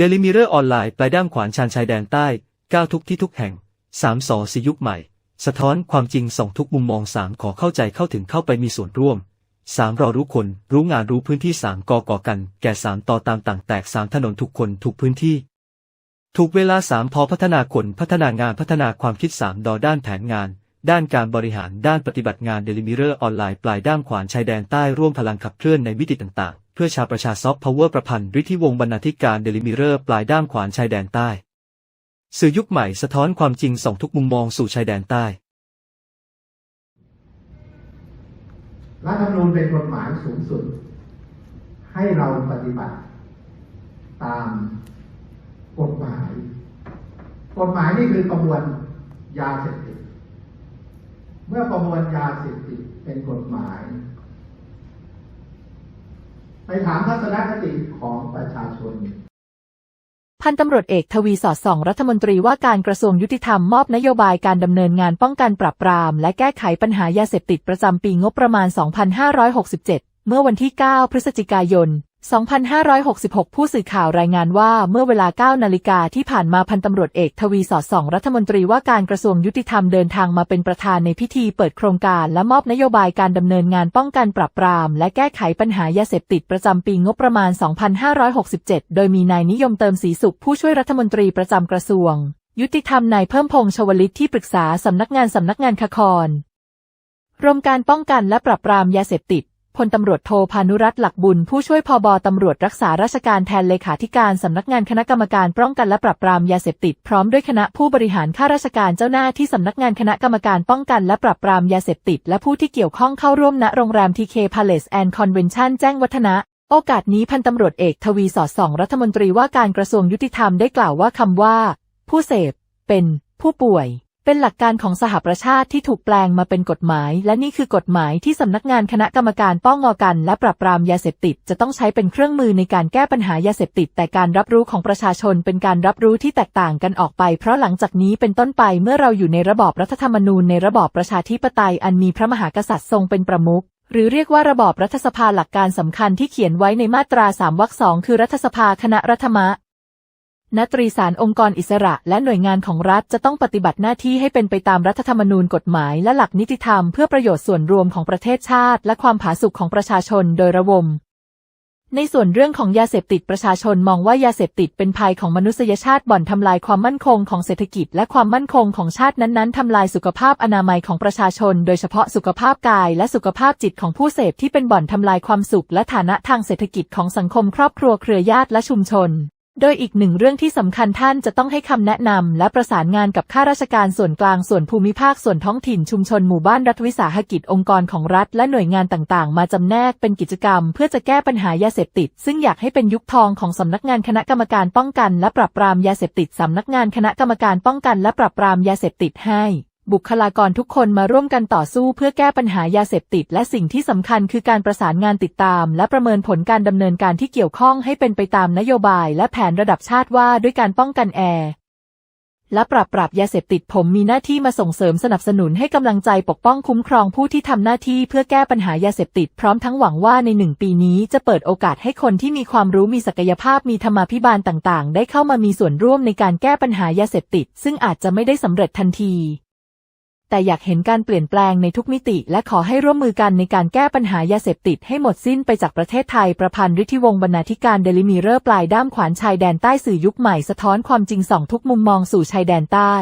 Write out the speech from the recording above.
เดลิมิเรอร์ออนไลน์ปลายด้ามขวานชานชายแดนใต้ก้าวทุกที่ทุกแห่งสามสอสยุคใหม่ สะท้อนความจริงส่องทุกมุมมองสามขอเข้าใจเข้าถึงเข้าไปมีส่วนร่วมสามรอรู้คน รู้งานรู้พื้นที่สามกอก่อกัน แก่สามต่อตามต่างแตกสามถนนทุกคนทุกพื้นที่ ถูกเวลาสามพอพัฒนาคนพัฒนางานพัฒนาความคิดสามดอด้านแผนงาน ด้านการบริหารด้านปฏิบัติงานเดลิมิเรอร์ออนไลน์ปลายด้ามขวานชายแดนใต้ร่วมพลังขับเคลื่อนในวิติต่างๆ พื่อชาประชาซอฟต์พาวเวอร์ประพันธ์ฤทธิวงศ์บรรณาธิการเดลิมิเรอร์ปลายด้ามขวานชายแดนใต้ สื่อยุคใหม่สะท้อนความจริงส่องทุกมุมมองสู่ชายแดนใต้รัฐธรรมนูญเป็นกฎหมายสูงสุด ให้เราปฏิบัติ ตามกฎหมาย กฎหมายนี่คือประมวลยาเสพติด เมื่อประมวลยาเสพติดเป็นกฎหมาย ไปถามทัศนคติของประชาชน พันตำรวจเอกทวีสอดส่องรัฐมนตรีว่าการกระทรวงยุติธรรมมอบนโยบายการดำเนินงานป้องกันปราบปราม และแก้ไขปัญหายาเสพติดประจำปีงบประมาณ 2567 เมื่อวันที่ 9 พฤศจิกายน 2566 ผู้สื่อข่าวรายงานว่าเมื่อเวลา 9 นาฬิกาที่ผ่านมาพันตำรวจเอกทวีสอดส่อง รัฐมนตรีว่าการกระทรวงยุติธรรมเดินทางมาเป็นประธานในพิธีเปิดโครงการและมอบนโยบายการดำเนินงานป้องกันปราบปราม และแก้ไขปัญหายาเสพติดประจำปีงบประมาณ 2567 โดยมีนายนิยมเติมศรีสุขผู้ช่วยรัฐมนตรีประจำกระทรวง ยุติธรรมนายเพิ่มพงษ์ชวลิตที่ปรึกษาสำนักงานสำนักงานคครรวมการป้องกันและปราบปรามยาเสพติด พลตำรวจโทพานุรัตน์หลักบุญ ผู้ช่วยพอบตำรวจรักษาราชการแทนเลขาธิการสำนักงานคณะกรรมการป้องกันและปราบปรามยาเสพติดพร้อมด้วยคณะผู้บริหารข้าราชการเจ้าหน้าที่สำนักงานคณะกรรมการป้องกันและปราบปรามยาเสพติด และผู้ที่เกี่ยวข้องเข้าร่วมณโรงแรมทีเคพาเลสแอนด์คอนเวนชั่นแจ้งวัฒนะโอกาสนี้พันตำรวจเอกทวีสอดส่อง รัฐมนตรีว่าการกระทรวงยุติธรรมได้กล่าวว่าคำว่า ผู้เสพ เป็น ผู้ป่วย เป็นหลักการของสหประชาติที่ถูกแปลงมาเป็นกฎหมาย และนี่คือกฎหมายที่สำนักงานคณะกรรมการป้องกัน และปราบปรามยาเสพติดจะต้องใช้เป็นเครื่องมือในการแก้ปัญหายาเสพติด แต่การรับรู้ของประชาชนเป็นการรับรู้ที่แตกต่างกันออกไป เพราะหลังจากนี้เป็นต้นไปเมื่อเราอยู่ในระบอบรัฐธรรมนูญในระบอบประชาธิปไตยอันมีพระมหากษัตริย์ทรงเป็นประมุขหรือเรียกว่าระบอบรัฐสภาหลักการสำคัญที่เขียนไว้ในมาตราสามวรรคสองคือรัฐสภาคณะรัฐมะ นตรีสารองค์กรอิสระและหน่วยงานของรัฐจะต้องปฏิบัติหน้าที่ให้เป็นไปตามรัฐธรรมนูญกฎหมายและหลักนิติธรรมเพื่อประโยชน์ส่วนรวมของประเทศชาติ และความผาสุกของประชาชนโดยระวม ในส่วนเรื่องของยาเสพติดประชาชนมองว่ายาเสพติดเป็นภัยของมนุษยชาติบ่อนทำลายความมั่นคงของเศรษฐกิจและความมั่นคงของชาตินั้นๆทำลายสุขภาพอนามัยของประชาชน โดยเฉพาะสุขภาพกายและสุขภาพจิตของผู้เสพที่เป็นบ่อนทำลายความสุขและฐานะทางเศรษฐกิจของสังคมครอบครัวเครือญาติและชุมชน โดยอีกหนึ่งเรื่องที่สำคัญท่านจะต้องให้คำแนะนำและประสานงานกับข้าราชการส่วนกลางส่วนภูมิภาคส่วนท้องถิ่นชุมชนหมู่บ้านรัฐวิสาหกิจองค์กรของรัฐและหน่วยงานต่างๆ มาจำแนกเป็นกิจกรรม เพื่อจะแก้ปัญหายาเสพติด ซึ่งอยากให้เป็นยุคทองของสำนักงานคณะกรรมการป้องกัน และปราบปรามยาเสพติดสำนักงานคณะกรรมการป้องกัน และปราบปรามยาเสพติดให้ บุคลากรทุกคนมาร่วมกันต่อสู้เพื่อแก้ปัญหายาเสพติด และสิ่งที่สำคัญคือการประสานงานติดตาม และประเมินผลการดำเนินการที่เกี่ยวข้องให้เป็นไปตามนโยบาย และแผนระดับชาติว่าด้วยการป้องกันแอร์และปราบปรามยาเสพติดผมมีหน้าที่มาส่งเสริมสนับสนุนให้กำลังใจปกป้องคุ้มครองผู้ที่ทำหน้าที่เพื่อแก้ปัญหายาเสพติดพร้อมทั้งหวังว่าในหนึ่งปีนี้จะเปิดโอกาสให้คนที่มีความรู้มีศักยภาพมีธรรมาภิบาลต่างๆ ได้เข้ามามีส่วนร่วมในการแก้ปัญหายาเสพติด ซึ่งอาจจะไม่ได้สำเร็จทันที แต่อยากเห็นการเปลี่ยนแปลงในทุกมิติ และขอให้ร่วมมือกันในการแก้ปัญหายาเสพติดให้หมดสิ้นไปจากประเทศไทย ประพันธ์ฤทธิวงศ์บรรณาธิการเดลิมีเรอร์ปลายด้ามขวานชายแดนใต้สื่อยุคใหม่สะท้อนความจริงสองทุกมุมมองสู่ชายแดนใต้